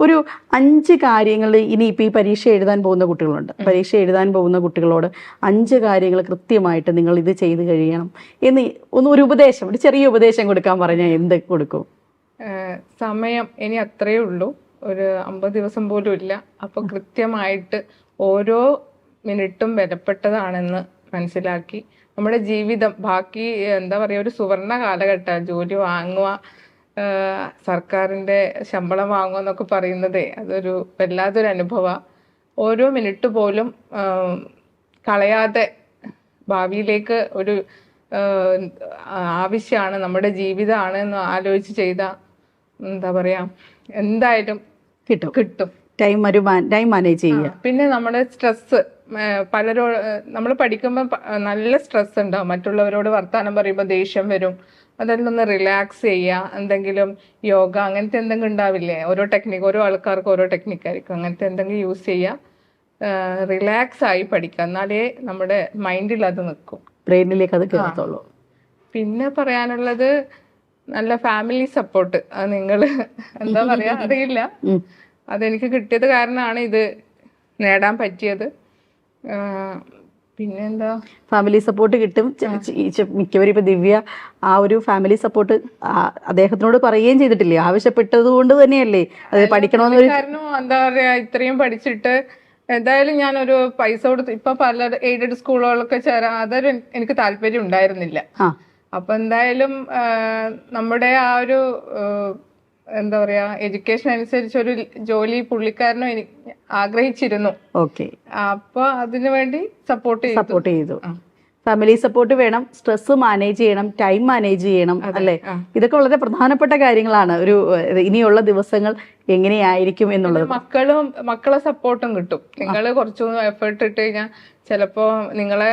ഒരു അഞ്ച് കാര്യങ്ങൾ ഇനി ഇപ്പം ഈ പരീക്ഷ എഴുതാൻ പോകുന്ന കുട്ടികളുണ്ട്. പരീക്ഷ എഴുതാൻ പോകുന്ന കുട്ടികളോട് അഞ്ച് കാര്യങ്ങൾ കൃത്യമായിട്ട് നിങ്ങൾ ഇത് ചെയ്ത് കഴിയണം. എന്ന് ഒന്ന് ഒരു ഉപദേശം ഒരു ചെറിയ ഉപദേശം കൊടുക്കാൻ പറഞ്ഞാൽ എന്ത് കൊടുക്കും? സമയം ഇനി അത്രയേ ഉള്ളൂ. ഒരു അമ്പത് ദിവസം പോലും ഇല്ല. അപ്പൊ കൃത്യമായിട്ട് ഓരോ മിനിറ്റും വിലപ്പെട്ടതാണെന്ന് മനസ്സിലാക്കി. നമ്മുടെ ജീവിതം ബാക്കി എന്താ പറയുക ഒരു സുവർണ കാലഘട്ടം ജോലി വാങ്ങുക ഏഹ് സർക്കാരിന്റെ ശമ്പളം വാങ്ങുക എന്നൊക്കെ പറയുന്നതേ അതൊരു വല്ലാത്തൊരു അനുഭവമാണ് ഓരോ മിനിറ്റ് പോലും കളയാതെ ഭാവിയിലേക്ക് ഒരു ആവശ്യമാണ് നമ്മുടെ ജീവിതമാണ് എന്ന് ആലോചിച്ച് ചെയ്ത എന്താ പറയാ എന്തായാലും കിട്ടും. കിട്ടും. ടൈം ടൈം മാനേജ് ചെയ്യുക. പിന്നെ നമ്മുടെ സ്ട്രെസ് പലരോ നമ്മൾ പഠിക്കുമ്പോൾ നല്ല സ്ട്രെസ് ഉണ്ടാവും. മറ്റുള്ളവരോട് വർത്താനം പറയുമ്പോൾ ദേഷ്യം വരും. അതെല്ലാം ഒന്ന് റിലാക്സ് ചെയ്യുക എന്തെങ്കിലും യോഗ അങ്ങനത്തെ എന്തെങ്കിലും ഉണ്ടാവില്ലേ? ഓരോ ടെക്നിക്ക് ഓരോ ആൾക്കാർക്ക് ഓരോ ടെക്നിക്ക് ആയിരിക്കും. അങ്ങനത്തെ എന്തെങ്കിലും യൂസ് ചെയ്യുക റിലാക്സ് ആയി പഠിക്കുക എന്നാലേ നമ്മുടെ മൈൻഡിൽ അത് നിൽക്കും ബ്രെയിനിലേക്ക് അത് കയറത്തുള്ളൂ. പിന്നെ പറയാനുള്ളത് നല്ല ഫാമിലി സപ്പോർട്ട് അത് നിങ്ങൾ എന്താ പറയാ? അറിയില്ല. അതെനിക്ക് കിട്ടിയത് കാരണമാണ് ഇത് നേടാൻ പറ്റിയത്. പിന്നെന്താ? ഫാമിലി സപ്പോർട്ട് കിട്ടും. മിക്കവരും ഇപ്പൊ ദിവ്യ ആ ഒരു ഫാമിലി സപ്പോർട്ട് അദ്ദേഹത്തിനോട് പറയുകയും ചെയ്തിട്ടില്ലേ? ആവശ്യപ്പെട്ടത് കൊണ്ട് തന്നെയല്ലേ? അത് പഠിക്കണമെന്ന് കാരണം എന്താ പറയാ ഇത്രയും പഠിച്ചിട്ട് എന്തായാലും ഞാനൊരു പൈസ കൊടുത്ത് ഇപ്പൊ പല എയ്ഡഡ് സ്കൂളുകളൊക്കെ ചേരാൻ അതൊരു എനിക്ക് താല്പര്യം ഉണ്ടായിരുന്നില്ല. അപ്പൊ എന്തായാലും നമ്മുടെ ആ ഒരു എന്താ പറയാ എഡ്യൂക്കേഷൻ അനുസരിച്ച് ഒരു ജോലി പുള്ളിക്കാരനും എനിക്ക് ആഗ്രഹിച്ചിരുന്നു. ഓക്കെ. അപ്പൊ അതിനു വേണ്ടി സപ്പോർട്ട് ചെയ്തു. സപ്പോർട്ട് ചെയ്തു. ഫാമിലി സപ്പോർട്ട് വേണം സ്ട്രെസ് മാനേജ് ചെയ്യണം ടൈം മാനേജ് ചെയ്യണം അല്ലേ? ഇതൊക്കെ വളരെ പ്രധാനപ്പെട്ട കാര്യങ്ങളാണ്. ഒരു ഇനിയുള്ള ദിവസങ്ങൾ എങ്ങനെയായിരിക്കും എന്നുള്ളത്. മക്കളും മക്കളെ സപ്പോർട്ടും കിട്ടും. നിങ്ങൾ കുറച്ചൊന്നും എഫേർട്ട് ഇട്ട് കഴിഞ്ഞാൽ ചിലപ്പോ നിങ്ങളെ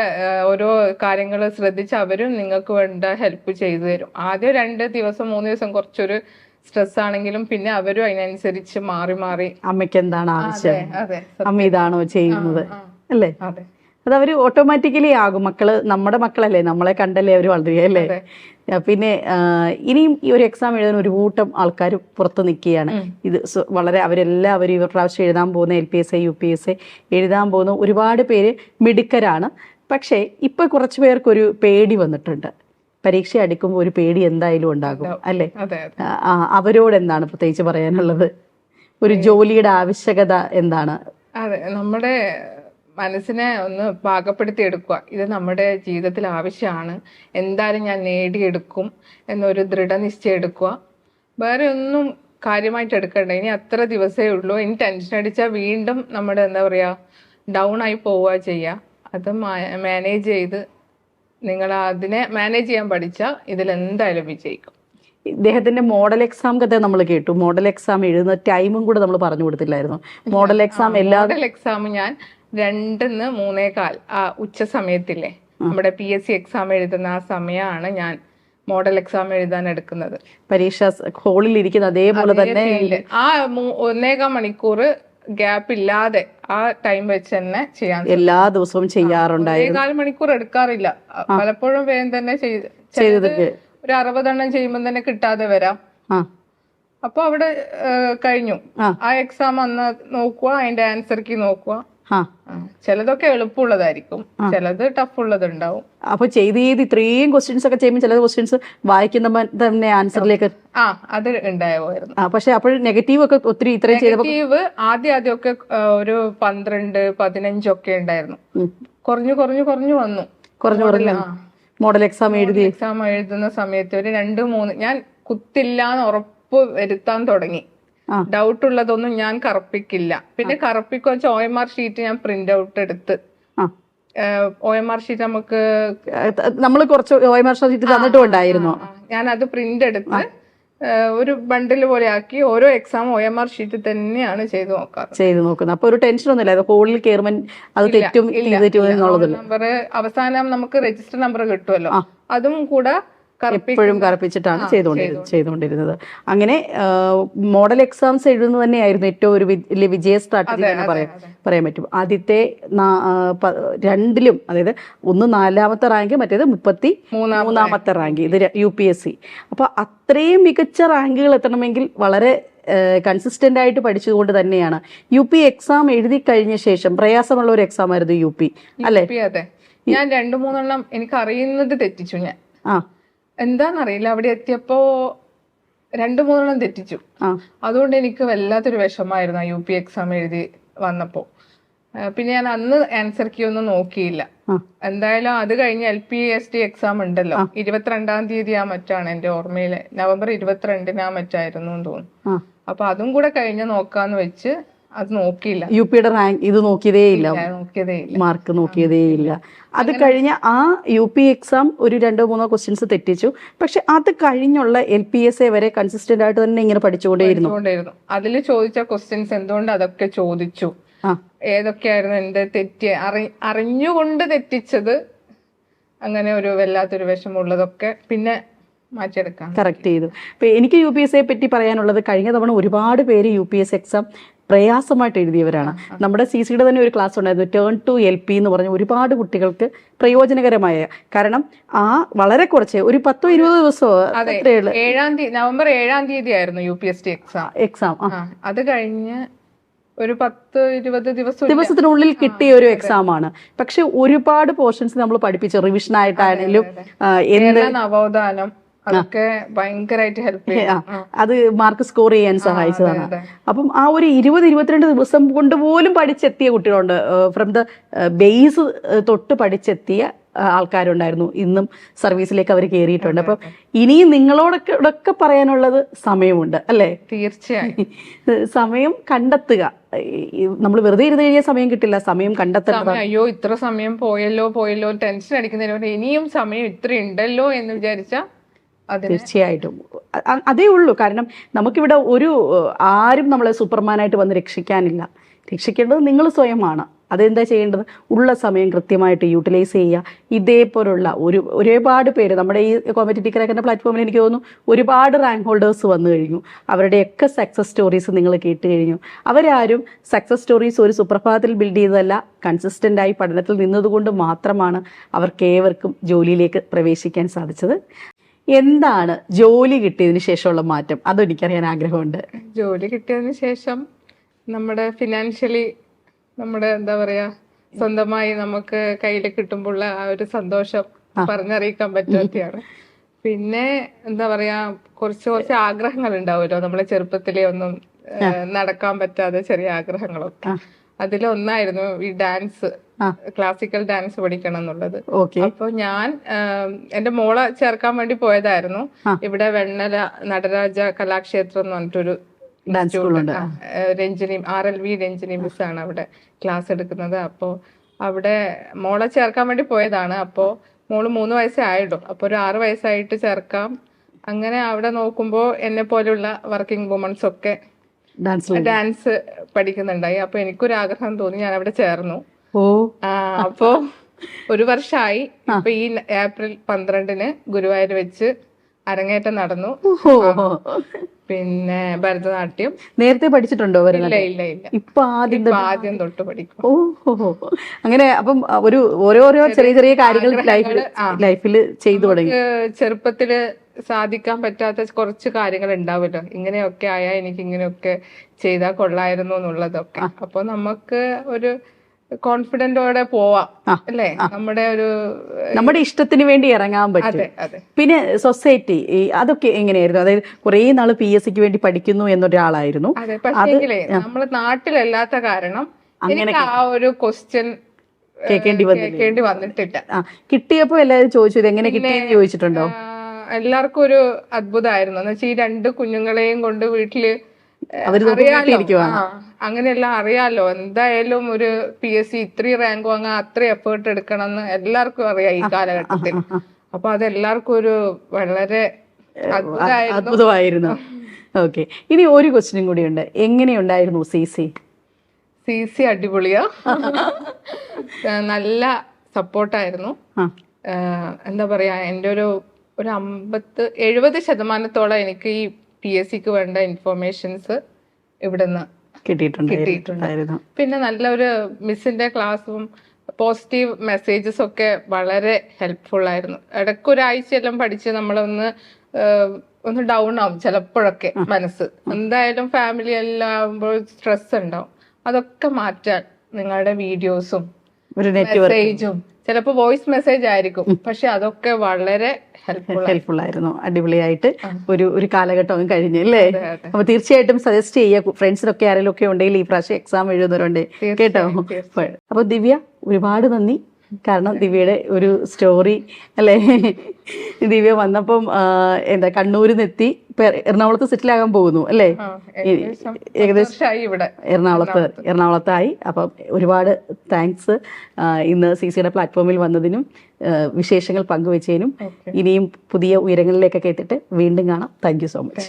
ഓരോ കാര്യങ്ങൾ ശ്രദ്ധിച്ച് അവരും നിങ്ങൾക്ക് വേണ്ട ഹെൽപ്പ് ചെയ്തു തരും. ആദ്യം രണ്ട് ദിവസം മൂന്ന് ദിവസം കുറച്ചൊരു സ്ട്രെസ് ആണെങ്കിലും പിന്നെ അവരും അതിനനുസരിച്ച് മാറി മാറി. അമ്മയ്ക്ക് എന്താണ് ആവശ്യം? അതെ അമ്മ ഇതാണോ ചെയ്യുന്നത്? അല്ലേ? അതെ. അവർ ഓട്ടോമാറ്റിക്കലി ആകും. മക്കൾ നമ്മുടെ മക്കളല്ലേ? നമ്മളെ കണ്ടല്ലേ അവർ വളരുക അല്ലേ? അതെ. പിന്നെ ഇനിയും ഈ ഒരു എക്സാം എഴുതാൻ ഒരു കൂട്ടം ആൾക്കാർ പുറത്ത് നിൽക്കുകയാണ്. ഇത് വളരെ അവരെല്ലാവരും ഇവർ പ്രാവശ്യം എഴുതാൻ പോകുന്ന L P S I U P S I എഴുതാൻ പോകുന്ന ഒരുപാട് പേര് മിടുക്കരാണ്. പക്ഷേ ഇപ്പൊ കുറച്ച് പേർക്കൊരു പേടി വന്നിട്ടുണ്ട്. പരീക്ഷ അടുക്കുമ്പോൾ ഒരു പേടി എന്തായാലും ഉണ്ടാകും അല്ലേ? അവരോട് എന്താണ് പ്രത്യേകിച്ച് പറയാനുള്ളത്? ഒരു ജോലിയുടെ ആവശ്യകത എന്താണ്? അതെ നമ്മുടെ മനസ്സിനെ ഒന്ന് പാകപ്പെടുത്തി എടുക്കുക. ഇത് നമ്മുടെ ജീവിതത്തിൽ ആവശ്യമാണ്. എന്തായാലും ഞാൻ നേടിയെടുക്കും എന്നൊരു ദൃഢനിശ്ചയം എടുക്കുക. വേറെ ഒന്നും കാര്യമായിട്ട് എടുക്കണ്ട. ഇനി അത്ര ദിവസമേ ഉള്ളൂ. ഇനി ടെൻഷൻ അടിച്ചാൽ വീണ്ടും നമ്മുടെ എന്താ പറയുക ഡൗൺ ആയി പോവുക ചെയ്യുക അത് മാനേജ് ചെയ്ത് നിങ്ങൾ അതിനെ മാനേജ് ചെയ്യാൻ പഠിച്ചാൽ ഇതിൽ എന്തായാലും വിജയിക്കും. ഇദ്ദേഹത്തിന്റെ മോഡൽ എക്സാം കഥ നമ്മൾ കേട്ടു. മോഡൽ എക്സാം എഴുതുന്ന ടൈമും കൂടെ നമ്മൾ പറഞ്ഞു കൊടുത്തില്ലായിരുന്നു. മോഡൽ എക്സാം എല്ലാ മോഡൽ എക്സാം ഞാൻ രണ്ടിന്ന് മൂന്നേകാൽ ആ ഉച്ച സമയത്തില്ലേ? നമ്മുടെ പി എസ് സി എക്സാം എഴുതുന്ന ആ സമയമാണ് ഞാൻ മോഡൽ എക്സാം എഴുതാൻ എടുക്കുന്നത്. പരീക്ഷ ഹാളിൽ ഇരിക്കുന്ന അതേപോലെ തന്നെ ആ ഒന്നേകാൽ മണിക്കൂർ ഗ്യാപ്പ് ഇല്ലാതെ ആ ടൈം വെച്ച് തന്നെ ചെയ്യാൻ എല്ലാ ദിവസവും ചെയ്യാറുണ്ടായിരുന്നു. നാല് മണിക്കൂർ എടുക്കാറില്ല. പലപ്പോഴും വേഗം തന്നെ ചെയ്ത് ഒരു അറുപതെണ്ണം ചെയ്യുമ്പോൾ തന്നെ കിട്ടാതെ വരാം. അപ്പൊ അവിടെ കഴിഞ്ഞു. ആ. എക്സാം അന്ന് നോക്കുക അതിന്റെ ആൻസർക്ക് നോക്കുക. ചിലതൊക്കെ എളുപ്പമുള്ളതായിരിക്കും. ചിലത് ടഫ് ഉള്ളതുണ്ടാവും അപ്പൊ ചെയ്ത് ചെയ്ത് ഇത്രയും ക്വസ്റ്റ്യൻസ് ഒക്കെ ചെയ്യുമ്പോൾ ചില ക്വസ്റ്റ്യൻസ് വായിക്കുന്ന തന്നെ ആൻസറിലേക്ക് ആ അത് ഉണ്ടായിരുന്നു ആ പക്ഷെ അപ്പോൾ നെഗറ്റീവ് ഒക്കെ ഒത്തിരി ഇത്രയും നെഗറ്റീവ് ആദ്യം ആദ്യമൊക്കെ ഒരു പന്ത്രണ്ട് പതിനഞ്ചൊക്കെ ഉണ്ടായിരുന്നു. കുറഞ്ഞു കുറഞ്ഞു കുറഞ്ഞു വന്നു. കുറഞ്ഞു കുറഞ്ഞു. മോഡൽ എക്സാം എഴുതി. എക്സാം എഴുതുന്ന സമയത്ത് ഒരു രണ്ട് മൂന്ന് ഞാൻ കുത്തില്ലാന്ന് ഉറപ്പ് വരുത്താൻ തുടങ്ങി. ഡൗട്ട് ഉള്ളതൊന്നും ഞാൻ കറപ്പിക്കില്ല. പിന്നെ കറപ്പിക്കുക വെച്ചാൽ ഒ എം ആർ ഷീറ്റ് ഞാൻ പ്രിന്റ് ഔട്ട് എടുത്ത്. ഒ എം ആർ ഷീറ്റ് നമുക്ക് നമ്മൾ കുറച്ച് ഒ എം ആർ ഷീറ്റ് തന്നിട്ടും ഉണ്ടായിരുന്നു. ഞാൻ അത് പ്രിന്റ് എടുത്ത് ഒരു ബണ്ടിൽ പോലെ ആക്കി ഓരോ exam O M R sheet തന്നെയാണ് ചെയ്തു നോക്കാറ്. ചെയ്തു നോക്കുന്നത്. അപ്പൊ ഒരു ടെൻഷൻ ഒന്നുമില്ല. ഹോളിൽ കയറുമ്പോൾ അത് തെറ്റും നമ്പർ അവസാനം നമുക്ക് രജിസ്റ്റർ നമ്പർ കിട്ടുമല്ലോ അതും കൂടെ എപ്പോഴും കറുപ്പിച്ചിട്ടാണ് ചെയ്തുകൊണ്ടിരുന്നത്. ചെയ്തുകൊണ്ടിരുന്നത്. അങ്ങനെ മോഡൽ എക്സാംസ് എഴുതുന്നത് തന്നെയായിരുന്നു ഏറ്റവും ഒരു വലിയ വിജയ സ്ട്രാറ്റജി എന്ന് പറയാം പറയാൻ പറ്റും. ആദ്യത്തെ രണ്ടിലും അതായത് ഒന്ന് നാലാമത്തെ റാങ്ക് മറ്റേത് മുപ്പത്തി മൂന്നാമത്തെ റാങ്ക്. ഇത് യു പി എസ് സി. അപ്പോൾ അത്രയും മികച്ച റാങ്കുകൾ എത്തണമെങ്കിൽ വളരെ കൺസിസ്റ്റന്റ് ആയിട്ട് പഠിച്ചുകൊണ്ട് തന്നെയാണ്. യു പി എക്സാം എഴുതി കഴിഞ്ഞ ശേഷം പ്രയാസമുള്ള ഒരു എക്സാം ആയിരുന്നു യു പി അല്ലേ? ഞാൻ രണ്ടു മൂന്നെണ്ണം എനിക്ക് അറിയുന്നത് തെറ്റിച്ചു ഞാൻ. ആ. എന്താന്നറിയില്ല. അവിടെ എത്തിയപ്പോ രണ്ടു മൂന്നെണ്ണം തെറ്റിച്ചു. ആ. അതുകൊണ്ട് എനിക്ക് വല്ലാത്തൊരു വിഷമായിരുന്നു യു പി എക്സാം എഴുതി വന്നപ്പോ. പിന്നെ ഞാൻ അന്ന് ആൻസർ കീ ഒന്നും നോക്കിയില്ല. എന്തായാലും അത് കഴിഞ്ഞ് L P S T exam ഉണ്ടല്ലോ. ഇരുപത്തിരണ്ടാം തീയതി ആ മറ്റാണ് എന്റെ ഓർമ്മയിൽ. നവംബർ ഇരുപത്തിരണ്ടിന് ആ മറ്റായിരുന്നു എന്ന് തോന്നുന്നു. ആ. അപ്പൊ അതും കൂടെ കഴിഞ്ഞ് നോക്കാന്ന് വെച്ച് അത് നോക്കിയില്ല. യു പിയുടെ റാങ്ക് ഇത് നോക്കിയതേ ഇല്ല നോക്കിയതേ ഇല്ല മാർക്ക് നോക്കിയതേ ഇല്ല. അത് കഴിഞ്ഞ ആ യു പി എക്സാം ഒരു രണ്ടോ മൂന്നോ ക്വസ്റ്റ്യൻസ് തെറ്റിച്ചു. പക്ഷെ അത് കഴിഞ്ഞുള്ള എൽ പി എസ് എ വരെ കൺസിസ്റ്റന്റ് ആയിട്ട് തന്നെ ഇങ്ങനെ പഠിച്ചുകൊണ്ടേയിരുന്നു. അതിൽ ചോദിച്ച ക്വസ്റ്റ്യൻസ് എന്തുകൊണ്ട് അതൊക്കെ ചോദിച്ചു. ഏതൊക്കെയായിരുന്നു എന്റെ തെറ്റി അറി അറിഞ്ഞുകൊണ്ട് തെറ്റിച്ചത് അങ്ങനെ ഒരു വല്ലാത്തൊരു വിഷമമുള്ളതൊക്കെ പിന്നെ മാറ്റിയെടുക്കാം കറക്റ്റ് ചെയ്തു. എനിക്ക് യു പി എസ് എ പറ്റി പറയാനുള്ളത് കഴിഞ്ഞ തവണ ഒരുപാട് പേര് യു പി എസ് എക്സാം പ്രയാസമായിട്ട് എഴുതിയവരാണ്. നമ്മുടെ സി സിയുടെ തന്നെ ഒരു ക്ലാസ് ഉണ്ടായിരുന്നു. ടേൺ ടു എൽ പി എന്ന് പറഞ്ഞ ഒരുപാട് കുട്ടികൾക്ക് പ്രയോജനകരമായ കാരണം ആ വളരെ കുറച്ച് ഒരു പത്തോ ഇരുപതോ ദിവസമോ ഏഴാം തീയതി നവംബർ ഏഴാം തീയതി ആയിരുന്നു U P S T exam exam അത് കഴിഞ്ഞ് ഒരു പത്ത് ഇരുപത് ദിവസം. ദിവസത്തിനുള്ളിൽ കിട്ടിയ ഒരു എക്സാം ആണ്. പക്ഷെ ഒരുപാട് പോർഷൻസ് നമ്മൾ പഠിപ്പിച്ചു റിവിഷൻ ആയിട്ടാണെങ്കിലും നവോത്ഥാനം. അതൊക്കെ ഭയങ്കരമായിട്ട് ഹെൽപ്പ് അത് മാർക്ക് സ്കോർ ചെയ്യാൻ സഹായിച്ചതാണ്. അപ്പം ആ ഒരു ഇരുപത് ഇരുപത്തിരണ്ട് ദിവസം കൊണ്ട് പോലും പഠിച്ചെത്തിയ കുട്ടികളുണ്ട്. ഫ്രം ദ ബേസ് തൊട്ട് പഠിച്ചെത്തിയ ആൾക്കാരുണ്ടായിരുന്നു. ഇന്നും സർവീസിലേക്ക് അവർ കയറിയിട്ടുണ്ട് അപ്പം ഇനിയും നിങ്ങളോടൊക്കെ പറയാനുള്ളത് സമയമുണ്ട് അല്ലേ? തീർച്ചയായും. സമയം കണ്ടെത്തുക. നമ്മൾ വെറുതെ ഇരുന്ന് കഴിഞ്ഞാൽ സമയം കിട്ടില്ല. സമയം കണ്ടെത്തണം അയ്യോ ഇത്ര സമയം പോയല്ലോ പോയല്ലോ ടെൻഷൻ അടിക്കുന്നതിന് പകരം ഇനിയും സമയം ഇത്ര ഉണ്ടല്ലോ എന്ന് വിചാരിച്ച അതിന് തീർച്ചയായിട്ടും. അതേ ഉള്ളൂ. കാരണം നമുക്കിവിടെ ഒരു ആരും നമ്മളെ സൂപ്പർമാനായിട്ട് വന്ന് രക്ഷിക്കാനില്ല. രക്ഷിക്കേണ്ടത് നിങ്ങൾ സ്വയമാണ്. അതെന്താ ചെയ്യേണ്ടത്? ഉള്ള സമയം കൃത്യമായിട്ട് യൂട്ടിലൈസ് ചെയ്യുക. ഇതേപോലുള്ള ഒരു ഒരുപാട് പേര് നമ്മുടെ ഈ കോമ്പറ്റേറ്റീവ് ക്രാക്കറിന്റെ പ്ലാറ്റ്ഫോമിൽ എനിക്ക് തോന്നുന്നു ഒരുപാട് റാങ്ക് ഹോൾഡേഴ്സ് വന്നു കഴിഞ്ഞു. അവരുടെയൊക്കെ സക്സസ് സ്റ്റോറീസ് നിങ്ങൾ കേട്ട് കഴിഞ്ഞു. അവരാരും സക്സസ് സ്റ്റോറീസ് ഒരു സുപ്രഭാതത്തിൽ ബിൽഡ് ചെയ്തതല്ല. കൺസിസ്റ്റന്റായി പഠനത്തിൽ നിന്നതുകൊണ്ട് മാത്രമാണ് അവർക്ക് ഏവർക്കും ജോലിയിലേക്ക് പ്രവേശിക്കാൻ സാധിച്ചത്. എന്താണ് ജോലി കിട്ടിയതിന് ശേഷമുള്ള മാറ്റം? അതും എനിക്കറിയാൻ ആഗ്രഹമുണ്ട്. ജോലി കിട്ടിയതിന് ശേഷം നമ്മുടെ ഫിനാൻഷ്യലി നമ്മുടെ എന്താ പറയാ സ്വന്തമായി നമുക്ക് കയ്യിൽ കിട്ടുമ്പോഴുള്ള ആ ഒരു സന്തോഷം പറഞ്ഞറിയിക്കാൻ പറ്റാത്തതാണ് പിന്നെ എന്താ പറയാ കുറച്ച് കുറച്ച് ആഗ്രഹങ്ങൾ ഉണ്ടാവുമല്ലോ നമ്മളെ ചെറുപ്പത്തിലെ ഒന്നും നടക്കാൻ പറ്റാതെ ചെറിയ ആഗ്രഹങ്ങളൊക്കെ. അതിലൊന്നായിരുന്നു ഈ ഡാൻസ്. ക്ലാസിക്കൽ ഡാൻസ് പഠിക്കണം എന്നുള്ളത് ഓക്കെ അപ്പൊ ഞാൻ എന്റെ മോളെ ചേർക്കാൻ വേണ്ടി പോയതായിരുന്നു. ഇവിടെ വെണ്ണല നടരാജ കലാക്ഷേത്രം എന്ന് പറഞ്ഞിട്ടൊരു Ranjini R L V Ranjini miss ആണ് അവിടെ ക്ലാസ് എടുക്കുന്നത്. അപ്പോ അവിടെ മോളെ ചേർക്കാൻ വേണ്ടി പോയതാണ്. അപ്പോ മോൾ മൂന്ന് വയസ്സേ ആയിട്ടു അപ്പൊ ഒരു ആറ് വയസ്സായിട്ട് ചേർക്കാം. അങ്ങനെ അവിടെ നോക്കുമ്പോ എന്നെ പോലുള്ള വർക്കിംഗ് വുമൺസ് ഒക്കെ ഡാൻസ് ഡാൻസ് പഠിക്കുന്നുണ്ടായി. അപ്പൊ എനിക്കൊരു ആഗ്രഹം തോന്നി. ഞാൻ അവിടെ ചേർന്നു. ഓ. അപ്പോ ഒരു വർഷമായി ഇപ്പൊ ഈ ഏപ്രിൽ പന്ത്രണ്ടിന് ഗുരുവായൂർ വെച്ച് അരങ്ങേറ്റം നടന്നു. പിന്നെ ഭരതനാട്യം. നേരത്തെ പഠിച്ചിട്ടുണ്ടോ ഇല്ല ഇല്ല ഇല്ല. ഇപ്പൊ ആദ്യം ആദ്യം തൊട്ട് പഠിക്കും. ഓ ഹോ, ഹോ. അങ്ങനെ അപ്പം ഒരു ഓരോരോ ചെറിയ ചെറിയ കാര്യങ്ങൾ ലൈഫിൽ ലൈഫിൽ ചെയ്തു തുടങ്ങി. ചെറുപ്പത്തിൽ സാധിക്കാൻ പറ്റാത്ത കുറച്ച് കാര്യങ്ങൾ ഉണ്ടാവുമല്ലോ ഇങ്ങനെയൊക്കെ ആയാൽ എനിക്ക് ഇങ്ങനെയൊക്കെ ചെയ്താൽ കൊള്ളായിരുന്നു എന്നുള്ളതൊക്കെ. അപ്പൊ നമുക്ക് ഒരു കോൺഫിഡന്റോടെ പോവാം അല്ലേ? നമ്മുടെ ഒരു നമ്മുടെ ഇഷ്ടത്തിന് വേണ്ടി ഇറങ്ങാൻ പറ്റും. പിന്നെ സൊസൈറ്റി അതൊക്കെ എങ്ങനെയായിരുന്നു? അതായത് കുറെ നാൾ പി എസ് സിക്ക് വേണ്ടി പഠിക്കുന്നു എന്നൊരാളായിരുന്നു. നമ്മൾ നാട്ടിലല്ലാത്ത കാരണം അങ്ങനെ ആ ഒരു ക്വസ്റ്റ്യൻ കേൾക്കേണ്ടി. കേൾക്കേണ്ടി വന്നിട്ടില്ല. കിട്ടിയപ്പോ എല്ലാവരും ചോദിച്ചു ഇത് എങ്ങനെ കിട്ടിയെന്ന് ചോദിച്ചിട്ടുണ്ടോ? എല്ലാവർക്കും ഒരു അത്ഭുതമായിരുന്നു. എന്ന് വെച്ചാൽ ഈ രണ്ട് കുഞ്ഞുങ്ങളെയും കൊണ്ട് വീട്ടിൽ അങ്ങനെയെല്ലാം അറിയാലോ. എന്തായാലും ഒരു പി എസ് സി ഇത്രയും റാങ്ക് വാങ്ങാൻ അത്ര എഫേർട്ട് എടുക്കണം എന്ന് എല്ലാവർക്കും അറിയാം ഈ കാലഘട്ടത്തിൽ. അപ്പൊ അത് എല്ലാവർക്കും ഒരു വളരെ അത്ഭുതമായിരുന്നു. ഓക്കെ. ഇനി ഒരു ക്വസ്റ്റ്യനും ഉണ്ട് എങ്ങനെയുണ്ടായിരുന്നു സി സി സി സി അടിപൊളിയാ. നല്ല സപ്പോർട്ടായിരുന്നു. എന്താ പറയാ എന്റെ ഒരു ഒരു അമ്പത്ത് എഴുപത് ശതമാനത്തോളം എനിക്ക് ഈ പി എസ് സിക്ക് വേണ്ട ഇൻഫർമേഷൻസ് ഇവിടുന്ന് കിട്ടിയിട്ടുണ്ടായിരുന്നു പിന്നെ നല്ലൊരു മിസ്സിന്റെ ക്ലാസ്സും പോസിറ്റീവ് മെസ്സേജസ് ഒക്കെ വളരെ ഹെൽപ്ഫുൾ ആയിരുന്നു. ഇടയ്ക്ക് ഒരാഴ്ചയെല്ലാം പഠിച്ച് നമ്മളൊന്ന് ഒന്ന് ഡൗൺ ആവും ചിലപ്പോഴൊക്കെ മനസ്സ്. എന്തായാലും ഫാമിലി എല്ലാം ആകുമ്പോൾ സ്ട്രെസ് ഉണ്ടാവും. അതൊക്കെ മാറ്റാൻ നിങ്ങളുടെ വീഡിയോസും ഒരു നെറ്റ്വർക്ക്. മെസ്സേജും ചിലപ്പോൾ വോയിസ് മെസ്സേജ് ആയിരിക്കും. പക്ഷെ അതൊക്കെ വളരെ ഹെൽപ്ഫുൾ ആയിരുന്നു. അടിപൊളിയായിട്ട് ഒരു ഒരു കാലഘട്ടം കഴിഞ്ഞു അല്ലേ. അപ്പൊ തീർച്ചയായിട്ടും സജസ്റ്റ് ചെയ്യുക ഫ്രണ്ട്സിനൊക്കെ ആരെങ്കിലും ഒക്കെ ഉണ്ടെങ്കിൽ ഈ പ്രാവശ്യം എക്സാം എഴുതുന്നവരുണ്ട്. കേട്ടോ. അപ്പൊ ദിവ്യ ഒരുപാട് നന്ദി. കാരണം ദിവ്യയുടെ ഒരു സ്റ്റോറി അല്ലേ? ദിവ്യ വന്നപ്പം എന്താ കണ്ണൂരിൽ നിന്ന് എത്തി എറണാകുളത്ത് സെറ്റിൽ ആകാൻ പോകുന്നു അല്ലേ? ഏകദേശം എറണാകുളത്ത് എറണാകുളത്തായി. അപ്പം ഒരുപാട് താങ്ക്സ് ഇന്ന് സി സിയുടെ പ്ലാറ്റ്ഫോമിൽ വന്നതിനും വിശേഷങ്ങൾ പങ്കുവച്ചതിനും. ഇനിയും പുതിയ ഉയരങ്ങളിലേക്കൊക്കെ എത്തിയിട്ട് വീണ്ടും കാണാം. Thank you so much.